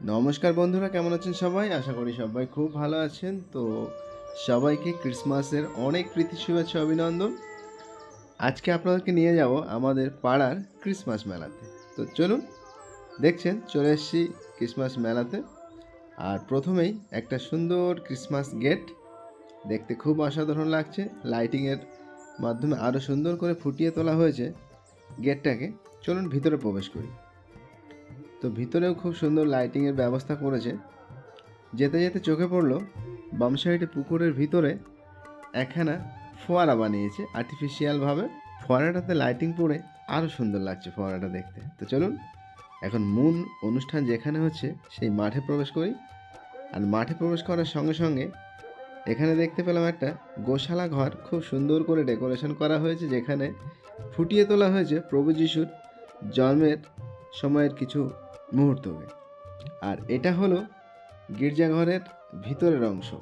নমস্কার বন্ধুরা, কেমন আছেন সবাই? আশা করি সবাই খুব ভালো আছেন। তো সবাইকে ক্রিসমাসের অনেক প্রীতি, শুভেচ্ছা, অভিনন্দন। আজকে আপনাদেরকে নিয়ে যাব আমাদের পাড়ার ক্রিসমাস মেলাতে। তো চলুন, দেখছেন, চলে এসেছি ক্রিসমাস মেলাতে। আর প্রথমেই একটা সুন্দর ক্রিসমাস গেট। দেখতে খুব অসাধারণ লাগছে। লাইটিংয়ের মাধ্যমে আরও সুন্দর করে ফুটিয়ে তোলা হয়েছে গেটটাকে। চলুন, ভিতরে প্রবেশ করি। তো ভিতরেও খুব সুন্দর লাইটিংয়ের ব্যবস্থা করেছে। যেতে যেতে চোখে পড়ল, বাম সাইডে পুকুরের ভিতরে একখানা ফোয়ারা বানিয়েছে আর্টিফিশিয়ালভাবে ফোয়ারাটাতে লাইটিং পড়ে আরও সুন্দর লাগছে ফোয়ারাটা দেখতে। তো চলুন, এখন মূল অনুষ্ঠান যেখানে হচ্ছে, সেই মাঠে প্রবেশ করি। আর মাঠে প্রবেশ করার সঙ্গে সঙ্গে এখানে দেখতে পেলাম একটা গোশালা ঘর। খুব সুন্দর করে ডেকোরেশন করা হয়েছে, যেখানে ফুটিয়ে তোলা হয়েছে প্রভু যিশুর জন্মের সময়ের কিছু মুহূর্তকে আর এটা হলো গির্জাঘরের ভিতরের অংশ।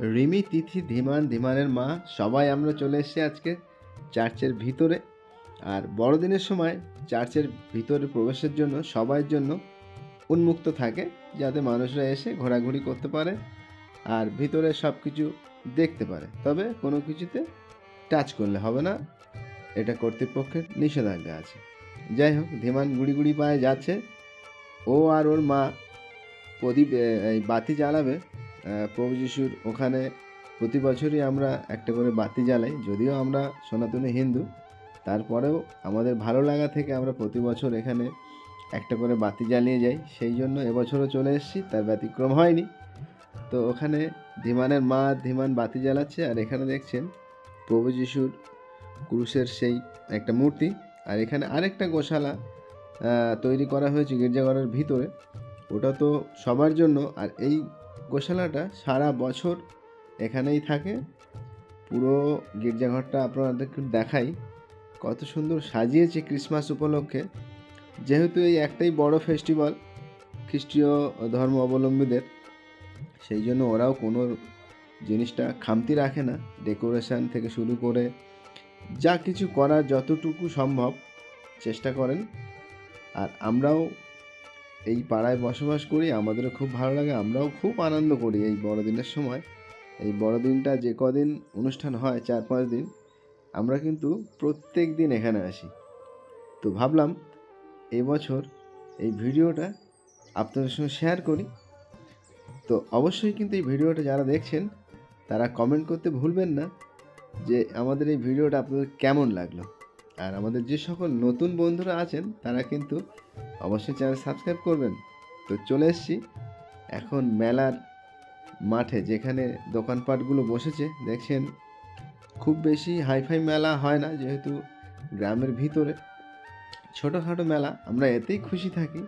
রিমি, তিথি, ধীমান, ধীমানের মা, সবাই আমরা চলে এসেছি আজকে চার্চের ভিতরে। আর বড়দিনের সময় চার্চের ভিতরে প্রবেশের জন্য সবার জন্য উন্মুক্ত থাকে, যাতে মানুষরা এসে ঘোরাঘুরি করতে পারে আর ভিতরে সব কিছু দেখতে পারে। তবে কোনো কিছুতে টাচ করলে হবে না। এটা কর্তৃপক্ষের নিষেধাজ্ঞা আছে। যাই হোক ধীমান গুড়ি গুড়ি পায়ে যাচ্ছে। ও আর ওর মা প্রদীপ বাতি জ্বালাবে। প্রভু যিশুর ওখানে প্রতি বছরই আমরা একটা করে বাতি জ্বালাই, যদিও আমরা সনাতনী হিন্দু। তারপরেও আমাদের ভালো লাগা থেকে আমরা প্রতি বছর এখানে একটা করে বাতি জ্বালিয়ে যাই। সেই জন্য এবছরও চলে এসেছি, তার ব্যতিক্রম হয়নি। তো ওখানে ধীমানের মা ধীমান বাতি জ্বালাচ্ছে, আর এখানে দেখছেন প্রভু যিশুর ক্রুশের সেই একটা মূর্তি। আর এখানে আরেকটা গোশালা তৈরি করা হয়েছে গির্জাঘরের ভিতরে। ওটা তো সবার জন্য, আর এই গোশালাটা সারা বছর এখানেই থাকে। পুরো গির্জাঘরটা আপনাদেরকে দেখাই। কত সুন্দর সাজিয়েছে ক্রিসমাস উপলক্ষে। যেহেতু এই একটাই বড় ফেস্টিভ্যাল খ্রিস্টীয় ধর্ম অবলম্বীদের, সেই জন্য ওরাও কোনো জিনিসটা খামতি রাখে না। ডেকোরেশন থেকে শুরু করে যা কিছু করার যতটুকু সম্ভব চেষ্টা করেন। আর আমরাও এই পাড়ায় বসবাস করি, আমাদেরও খুব ভালো লাগে, আমরাও খুব আনন্দ করি এই বড়দিনের সময়। এই বড়দিনটা যে কদিন অনুষ্ঠান হয়, চার পাঁচ দিন, আমরা কিন্তু প্রত্যেক দিন এখানে আসি। তো ভাবলাম এবছর এই ভিডিওটা আপনাদের সঙ্গে শেয়ার করি। তো অবশ্যই কিন্তু এই ভিডিওটা যারা দেখছেন, তারা কমেন্ট করতে ভুলবেন না। যে আমাদের এই ভিডিওটা আপনাদের কেমন লাগল। আর আমাদের যে সকল নতুন বন্ধুরা আছেন, তারা কিন্তু অবশ্যই চ্যানেল সাবস্ক্রাইব করবেন। তো চলে এসেছি এখন মেলার মাঠে, যেখানে দোকানপাটগুলো বসেছে। দেখছেন, খুব বেশি হাইফাই মেলা হয় না, যেহেতু গ্রামের ভিতরে। ছোটোখাটো মেলা, আমরা এতেই খুশি থাকি।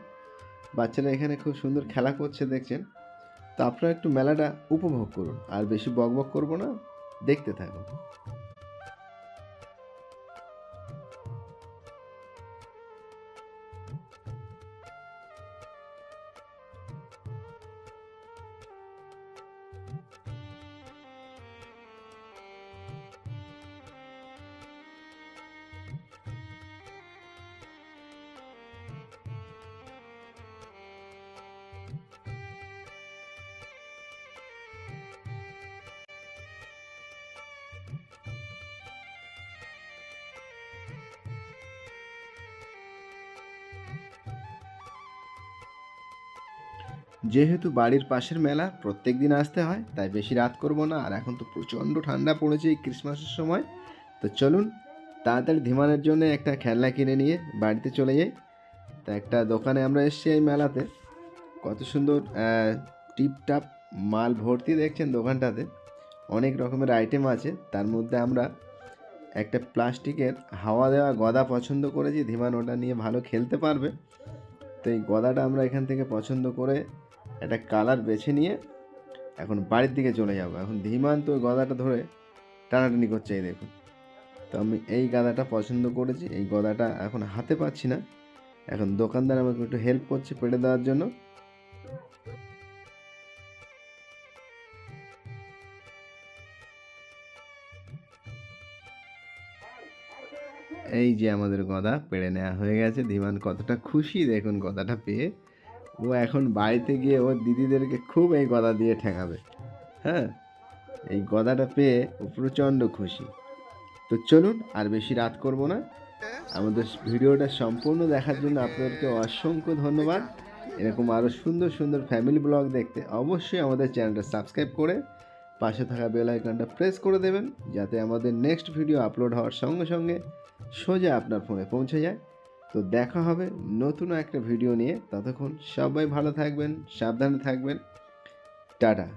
বাচ্চারা এখানে খুব সুন্দর খেলা করছে, দেখছেন। তো আপনারা একটু মেলাটা উপভোগ করুন। আর বেশি বকবক করব না দেখতে থাকুন যেহেতু বাড়ির পাশের মেলা, প্রত্যেক দিন আসতে হয়, তাই বেশি রাত করব না। আর এখন তো প্রচণ্ড ঠান্ডা পড়েছে এই ক্রিসমাসের সময়। তো চলুন, তাড়াতাড়ি ধীমানের জন্য একটা খেলনা কিনে নিয়ে বাড়িতে চলে যাই। তা একটা দোকানে আমরা এসেছি এই মেলাতে। কত সুন্দর টিপটাপ মাল ভর্তি দেখছেন দোকানটাতে। অনেক রকমের আইটেম আছে। তার মধ্যে আমরা একটা প্লাস্টিকের হাওয়া দেওয়া গদা পছন্দ করেছি। ধীমান ওটা নিয়ে ভালো খেলতে পারবে। তো এই গদাটা আমরা এখান থেকে পছন্দ করে একটা কালার বেছে নিয়ে এখন বাড়ির দিকে চলে যাব। এখন ধীমান তো ওই গদাটা ধরে টানাটানি করছে, এই দেখুন। তো আমি এই গাদাটা পছন্দ করেছি, এই গদাটা এখন হাতে পাচ্ছি না। এখন দোকানদার আমাকে একটু হেল্প করছে পেড়ে দেওয়ার জন্য। এই যে আমাদের গদা, পেড়ে নেওয়া হয়ে গেছে। ধীমান কতটা খুশি, দেখুন গদাটা পেয়ে। ও এখন বাড়িতে গিয়ে ওর দিদিদেরকে খুব এই গদা দিয়ে ঠেকাবে। হ্যাঁ? এই গদাটা পেয়ে ও প্রচণ্ড খুশি। তো চলুন, আর বেশি রাত করব না। আমাদের ভিডিওটা সম্পূর্ণ দেখার জন্য আপনাদেরকে অসংখ্য ধন্যবাদ। এরকম আরও সুন্দর সুন্দর ফ্যামিলি ব্লগ দেখতে অবশ্যই আমাদের চ্যানেলটা সাবস্ক্রাইব করে পাশে থাকা বেল আইকনটা প্রেস করে দেবেন, যাতে আমাদের নেক্সট ভিডিও আপলোড হওয়ার সঙ্গে সঙ্গে সোজা আপনার ফোনে পৌঁছে যায়। তো দেখা হবে নতুন একটা ভিডিও নিয়ে। ততক্ষণ সবাই ভালো থাকবেন সাবধানে থাকবেন। টাটা।